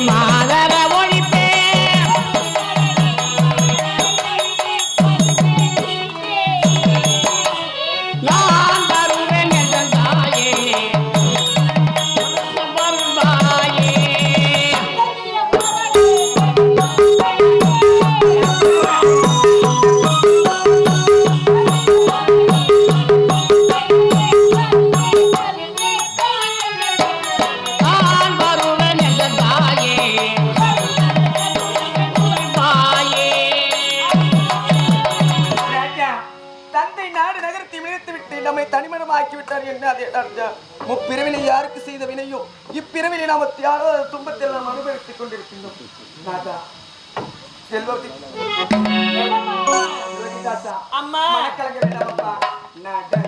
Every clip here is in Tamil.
மாதவ nada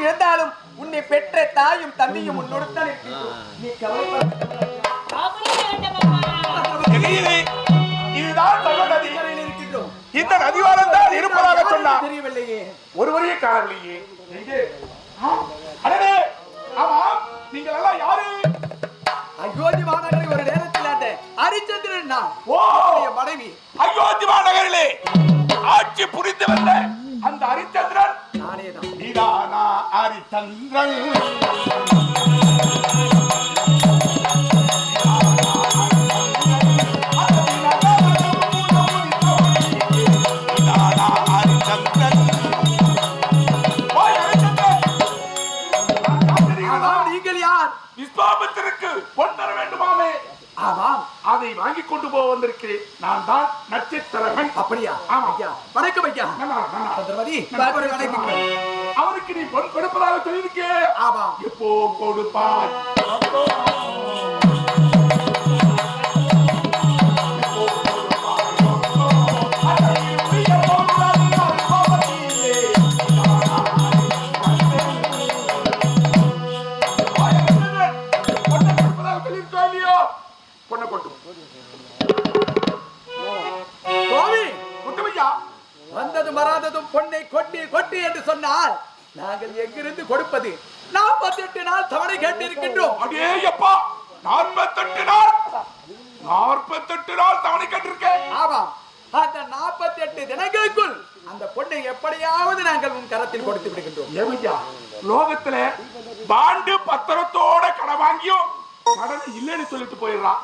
எத்தனையும் இழந்தாலும் உன்னை பெற்ற தாயும் தந்தையும் உன்னோடு தான் நீ இதுதான் இந்த நதிவாரம் தான் இருப்பதாக சொன்னார் தெரியவில்லையே. ஒருவரையே காணவில்லையே. எங்கே? ஆ, அடடே, ஆமாம் நீங்கள் எல்லாம் யாரு? அயோத்தி மாநகரில் ஒரு நேரத்தில் அந்த ஹரிச்சந்திரன் நான். ஓ! அவருடைய மனைவி. அயோத்தி மாநகரிலே ஆட்சி புரிந்து வந்த அந்த ஹரிச்சந்திரன் நானே தான். நீதானா அதை வாங்கி கொண்டு போக வந்திருக்கிறேன். நான் தான் நட்சத்திரவன். அப்படியா? ஆமா. ஐயா வணக்கம் ஐயா. சந்திரமதி அவனுக்கு நீ பொன் கொடுப்பதாக சொல்லியிருக்கே. ஆமாம் எப்போ கொடுப்பாய்? பொன்னை கொட்டி கொட்டி என்று சொன்னால் நாங்கள் எங்கிருந்து கொடுப்பது? நாற்பத்தி எட்டு நாள் தவணை கேட்டிருக்கின்றோம். அடே அப்பா நாற்பத்தெட்டு நாள். நாற்பத்தெட்டு நாள் தவணை கேட்டிருக்கேன். ஆமாம். அந்த நாற்பத்தி எட்டு தினங்களுக்குள் அந்த பொண்ணை எப்படியாவது நாங்கள் உன் கரத்தில் கொடுத்து விடுகின்றோம். ஏமையா லோகத்துல பாண்டு பத்திரத்தோட கடன் வாங்கியும் கடன் இல்லைன்னு சொல்லிட்டு போயிடுறான்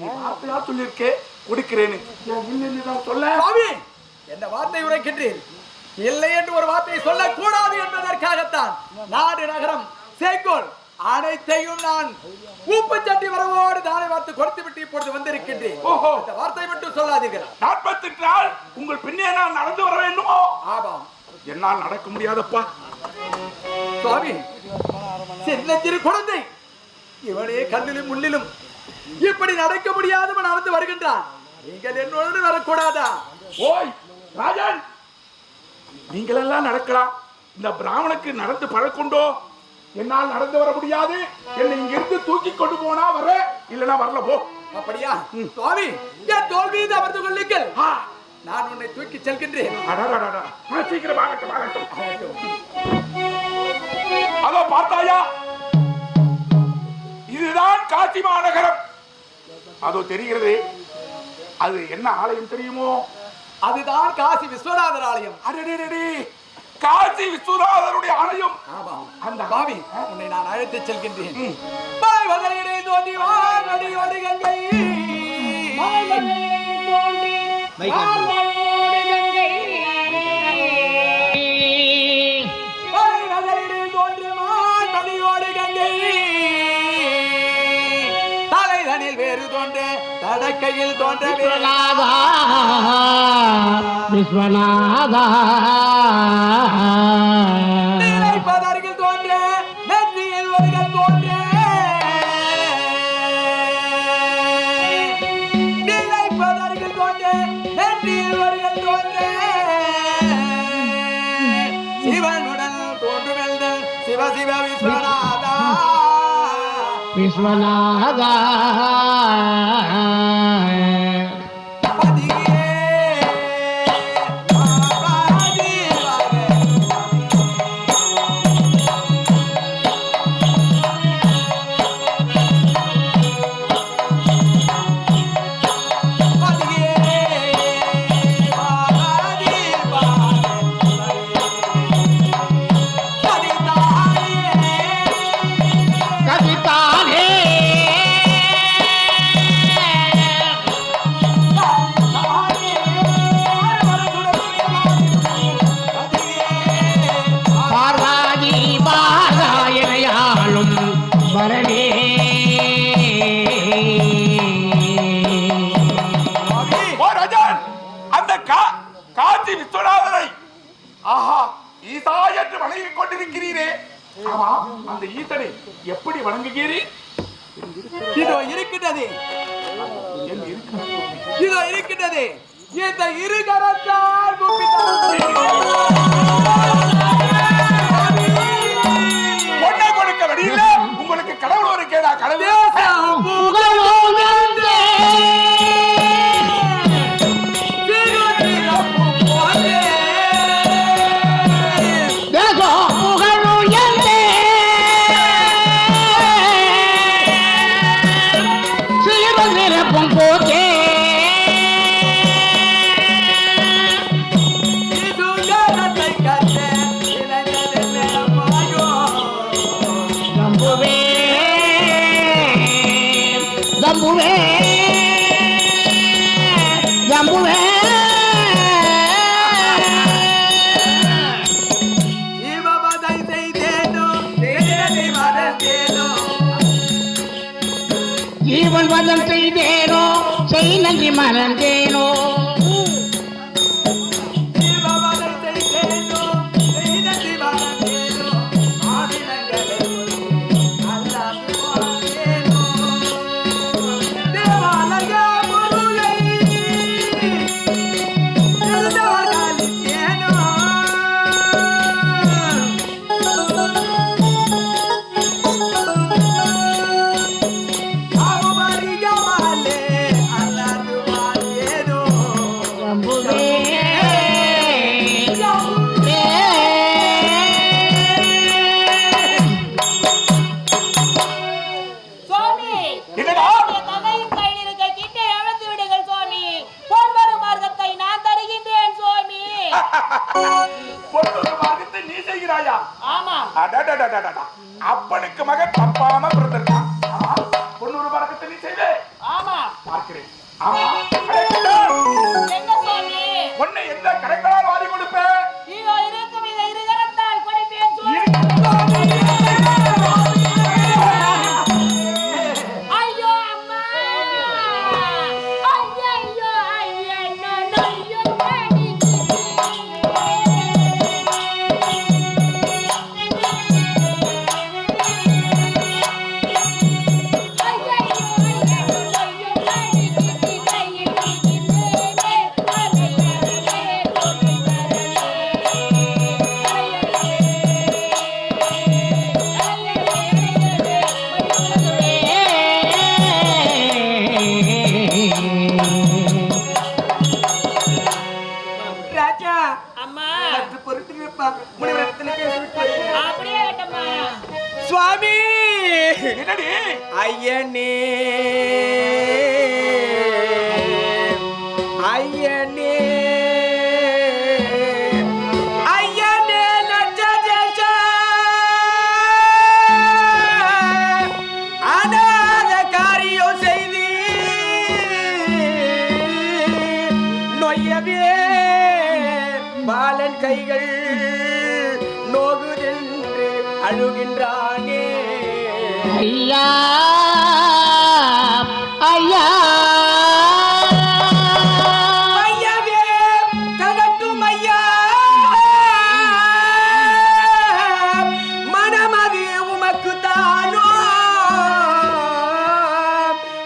நீ வார்த்தையா சொல்லியிருக்கே கொடுக்கிறேன்னு. இல்லைன்னு சொல்ல? என்ன வார்த்தை உரைக்கின்றீர்? இல்லை என்று ஒரு வார்த்தையை சொல்லக்கூடாது என்பதற்காகத்தான் நாடு நகரம் சேக்கோல் அனைத்தையும் நான் உப்பு சட்டி வரவோடு தானே வர பார்த்து கொடுத்து விட்டு இப்பொழுது வந்திருக்கின்றேன். ஓஹோ. அந்த வார்த்தை மட்டும் சொல்லாதீர்கள். நாற்பத்தெட்டு நாள் உங்கள் பின்னே நான் நடந்து வர வேண்டுமோ? ஆமாம். என்னால் நடக்க முடியாதப்பா. சுவாமி சின்னஞ்சிறு குழந்தை. இவனே கல்லிலும் முள்ளிலும் இப்படி நடக்க முடியாதவன் நடந்து வருகின்றான். நீங்கள் என்னோடு வரக்கூடாதா? ஓய் ராஜன்! நீங்கள் எல்லாம் நடக்கலாம். இந்த பிராமணுக்கு நடந்து பழக்கொண்டோ? என்னால் நடந்து வர முடியாது. என்னை இங்கிருந்து தூக்கி கொண்டு போனா வர? இல்லனா வரல போ. அப்படியா? சுவாமி என் தோல் மீது அமர்ந்து கொள்ளுங்கள் நான் உன்னை தூக்கி செல்கின்றேன். சீக்கிரம் ஆகட்டும் ஆகட்டும். அதோ பார்த்தாயா? இதுதான் காசி மாநகரம் அதோ தெரிகிறது. அது என்ன ஆலயம் தெரியுமோ? அதுதான் காசி விஸ்வநாதர் ஆலயம் அடடடடே. காசி விஸ்வநாதருடைய ஆலயம். ஆமாம். அந்த பாவி உன்னை நான் அழைத்து செல்கின்றேன். வதலிடை தோன்றி வாடி வாடி கங்கை. தலைதனில் வேறு தோன்ற தடக்கையில் தோன்ற விஸ்வநாதா. நிலைப்பதற்கில் தோன்ற நெற்றியில் ஒருகள் தோன்ற. நிலைப்பதற்கில் தோன்ற நெற்றியில் ஒருகள் தோன்ற. சிவனுடன் தோன்றுமெல்தல் சிவ சிவ விஸ்வநாதா. விஸ்வநாதா. ஆமா அந்த ஈத்தனை எப்படி வணங்குகிறீர்? இதோ இருக்கின்றது. இதோ இருக்கின்றது. இந்த இரு கரத்தால் செய்தேனோ செய் நன்றி மறந்தேனோ. அப்பனுக்கு மகன் தப்பாம பிறந்திருக்கான். ஆமா பொண்ணு மார்க்கத்தை நீ செய்வே. ஆமா. பார்க்கிறேன். ஆமா என்னடி? ஐயனே.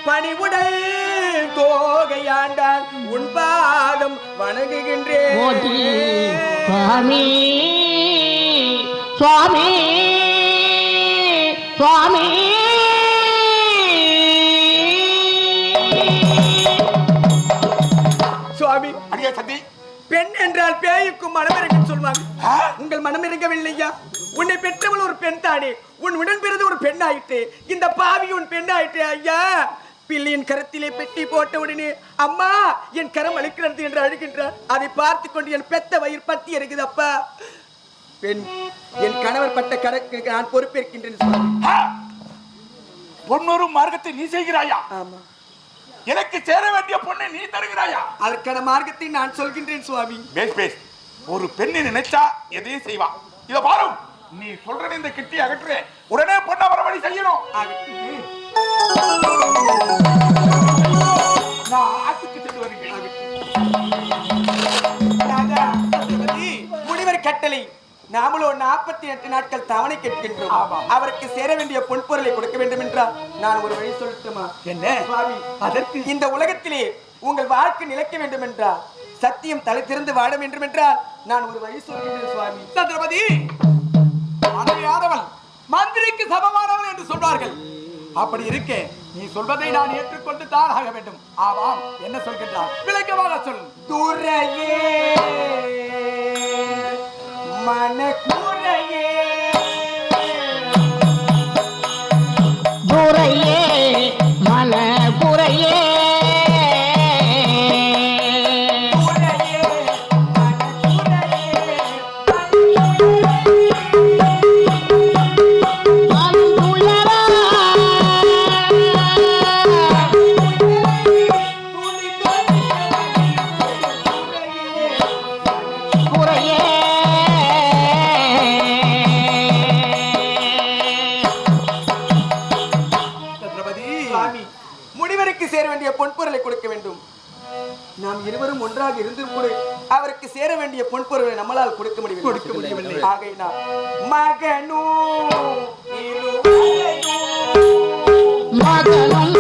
பணிவுடல் தோகையாண்டான் உன் பாதம் வணங்குகின்றேன். சுவாமி. சுவாமி. சுவாமி. சுவாமி அடியே சந்தி பெண் என்றால் பேய்க்கும் மனமிறங்கும் சொல்வாங்க? உங்கள் மனம் இறங்கவில்லையா உன்னை பெற்றவள் ஒரு பெண் தானே. உன் உடன் பிறந்து ஒரு பெண் ஆயிற்று இந்த பாவி உன் பெண் ஆயிற்று ஐயா. பிள்ளையின் கரத்திலே பெட்டி போட்ட உடனே அம்மா என் கரம் அழுக்கிறது என்று அழுகின்றார். அதை பார்த்து கொண்டு என் பெத்த வயிறு பத்தி இருக்குது அப்பா. பெண் என் கணவர் பட்ட கணக்கு நான் பொறுப்பேற்கின்றேன்! பொன்னொரு மார்க்கத்தை நீ செய்கிறாயா? ஆமா. எனக்கு சேர வேண்டிய பொண்ணை நீ தருகிறாயா? அதற்கான மார்க்கத்தை நான் சொல்கின்றேன் சுவாமி. Base base. ஒரு பெண்ணை நினைச்சா எதையும் செய்வா. இத பாரு நீ சொல்ற இந்த கிட்டி அகற்று உடனே பொண்ணை வரவழி செய்யணும். நான் ஆத்துக்கு சென்று வருகிறேன். முனிவர் கட்டளை. நாமளோ நாற்பத்தி எட்டு நாட்கள் தவணை கேட்கின்றோம். அவருக்கு சேர வேண்டிய பொன் பொருளை கொடுக்க வேண்டும் என்றால் நான் ஒரு வழி சொல்லட்டுமா? என்ன? சுவாமி அதற்கு? இந்த உலகத்திலே உங்கள் வாழ்க்கை நிலைக்க வேண்டும் என்றால் சத்தியம் தலை திறந்து வாழ வேண்டும் என்றால் நான் ஒரு வழி சொல்கின்றேன் சுவாமி. சந்திரபதி மந்திரிக்கு சமமானவள் என்று சொல்வார்கள். அப்படி இருக்கே நீ சொல்வதை நான் ஏற்றுக்கொண்டு தான் ஆக வேண்டும். ஆமாம் என்ன சொல்கின்றார் விளக்கமாக சொல். துறையே! மனக்குறையே குறையே மன நாம் இருவரும் ஒன்றாக இருந்தும் கூட அவருக்கு சேர வேண்டிய பொன்பொருளை நம்மளால் கொடுக்க முடியவில்லை. கொடுக்க முடியவில்லை. ஆகையினால் மகனோ மகனும்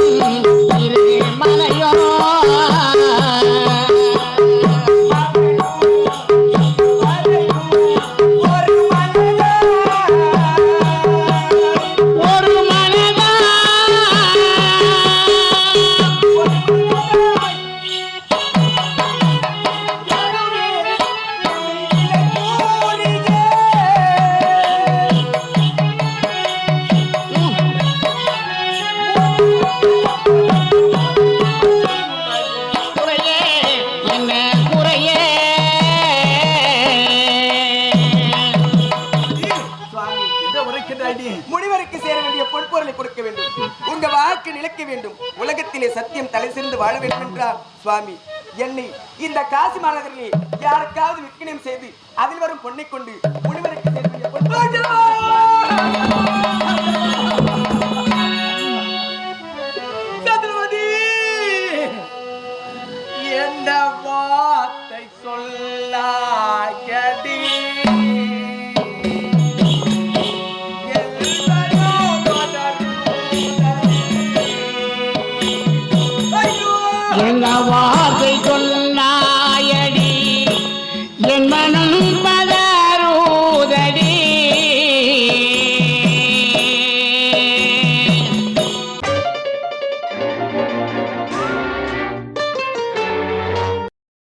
வேண்டிய கொடுக்க வேண்டும். உங்க வாக்கு நிலைக்க வேண்டும். உலகத்திலே சத்தியம் தலை சிறந்து வாழ வேண்டும் என்றார் சுவாமி. என்னை இந்த காசி மாநகரிலே யாருக்காவது விற்கனம் செய்து அதில் வரும் பொண்ணை கொண்டு முனிவருக்கு என்ன வார்த்தை சொல்லா